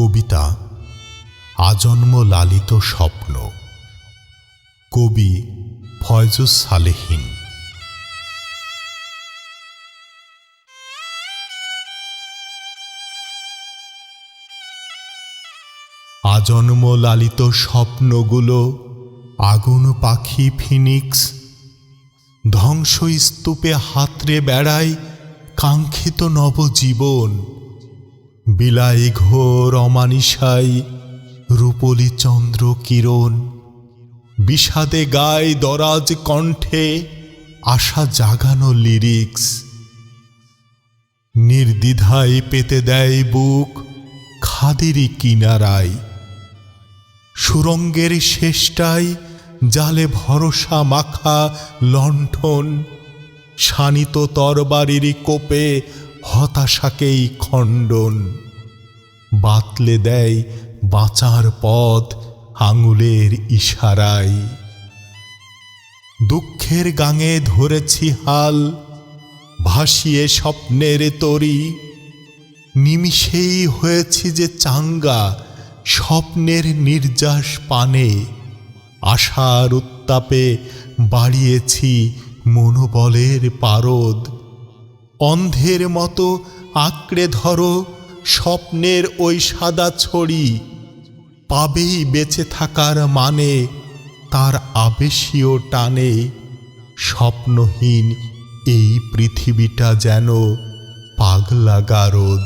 কবিতা, আজন্ম লালিত স্বপ্ন। কবি ফয়জুস সালেহীন। আজন্ম লালিত স্বপ্নগুলো, আগুন পাখি ফিনিক্স ধ্বংস ধ্বংসস্তূপে হাতড়ে বেড়ায় কাঙ্ক্ষিত নবজীবন। বিলাই ঘোর অমানিসাই রূপলি চন্দ্র কিরণ। বিষাদে গায় দরাজ কণ্ঠে আশা জাগানো লিরিক্স। নির্দ্বিধায় পেতে দেয় বুক খাদেরই কিনারায়। সুরঙ্গের শেষটায় জালে ভরসা মাখা লণ্ঠন, শানিত তরবারির কোপে হতাশাকেই খণ্ডন। বাতলে দেয় বাঁচার পথ আঙুলের ইশারায়। দুঃখের গাঙে ধরেছি হাল, ভাসিয়ে স্বপ্নের তরি। নিমিষেই হয়েছি যে চাঙ্গা স্বপ্নের নির্যাস পানে। আশার উত্তাপে বাড়িয়েছি মনোবলের পারদ। অন্ধের মতো আঁকড়ে ধরো স্বপ্নের ওই সাদা ছড়ি পাবেই বেঁচে থাকার মানে তার আবেশীয় টানে স্বপ্নহীন এই পৃথিবীটা যেন পাগলা গারদ